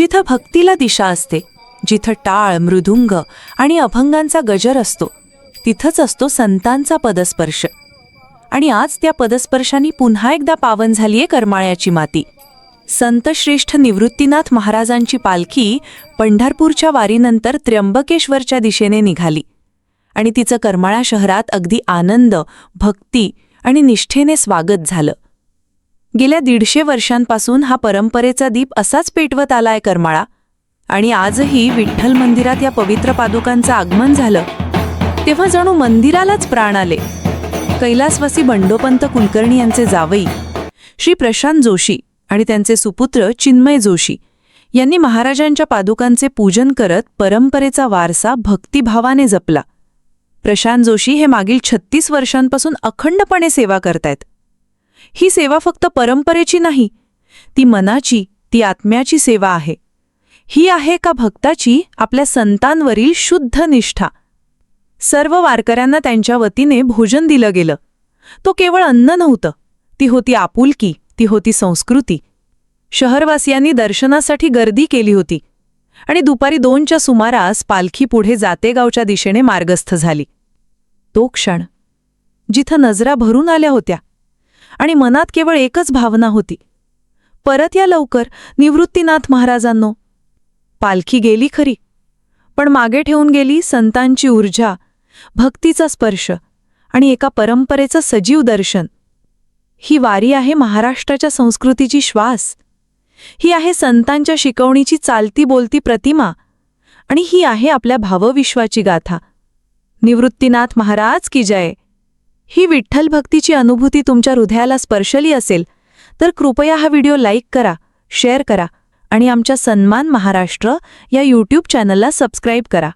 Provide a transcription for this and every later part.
जिथं भक्तीला दिशा असते जिथं टाळ मृदुंग आणि अभंगांचा गजर असतो तिथंच असतो संतांचा पदस्पर्श. आणि आज त्या पदस्पर्शाने पुन्हा एकदा पावन झालीये करमाळ्याची माती. संतश्रेष्ठ निवृत्तीनाथ महाराजांची पालखी पंढरपूरच्या वारीनंतर त्र्यंबकेश्वरच्या दिशेने निघाली. आणि तिचं करमाळा शहरात अगदी आनंद भक्ती आणि निष्ठेने स्वागत झालं. गेल्या दीडशे वर्षांपासून हा परंपरेचा दीप असाच पेटवत आलाय करमाळा. आणि आजही विठ्ठल मंदिरात या पवित्र पादुकांचं आगमन झालं. तेव्हा जणू मंदिरालाच प्राण आले. कैलासवासी बंडोपंत कुलकर्णी यांचे जावई श्री प्रशांत जोशी आणि त्यांचे सुपुत्र चिन्मय जोशी यांनी महाराजांच्या पादुकांचे पूजन करत परंपरेचा वारसा भक्तिभावाने जपला. प्रशांत जोशी हे मागील छत्तीस वर्षांपासून अखंडपणे सेवा करतायत. ही सेवा फक्त परंपरेची नाही ती मनाची ती आत्म्याची सेवा आहे. ही आहे का भक्ताची आपल्या संतांवरील शुद्ध निष्ठा. सर्व वारकऱ्यांना त्यांच्या वतीने भोजन दिलं गेलं. तो केवळ अन्न नव्हतं ती होती आपुलकी ती होती संस्कृती. शहरवासियांनी दर्शनासाठी गर्दी केली होती आणि दुपारी दोनच्या सुमारास पालखी पुढे जातेगावच्या दिशेने मार्गस्थ झाली. तो क्षण जिथं नजरा भरून आल्या होत्या आणि मनात केवळ एकच भावना होती. परत या लवकर निवृत्तीनाथ महाराजांनो. पालखी गेली खरी. पण मागे ठेवून गेली संतांची ऊर्जा भक्तीचा स्पर्श आणि एका परंपरेचं सजीव दर्शन. ही वारी आहे महाराष्ट्राच्या संस्कृतीची श्वास. ही आहे संतांच्या शिकवणीची चालती बोलती प्रतिमा आणि ही आहे आपल्या भावविश्वाची गाथा. निवृत्तीनाथ महाराज की जय. ही विठ्ठल भक्तीची अनुभूती तुमच्या हृदयाला स्पर्शली असेल तर कृपया हा व्हिडिओ लाईक करा शेअर करा आणि आमच्या सन्मान महाराष्ट्र या यूट्यूब चॅनलला सबस्क्राईब करा.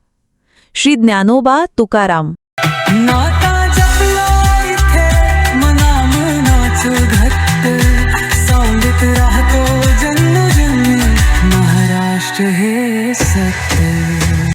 श्री ज्ञानोबा तुकाराम.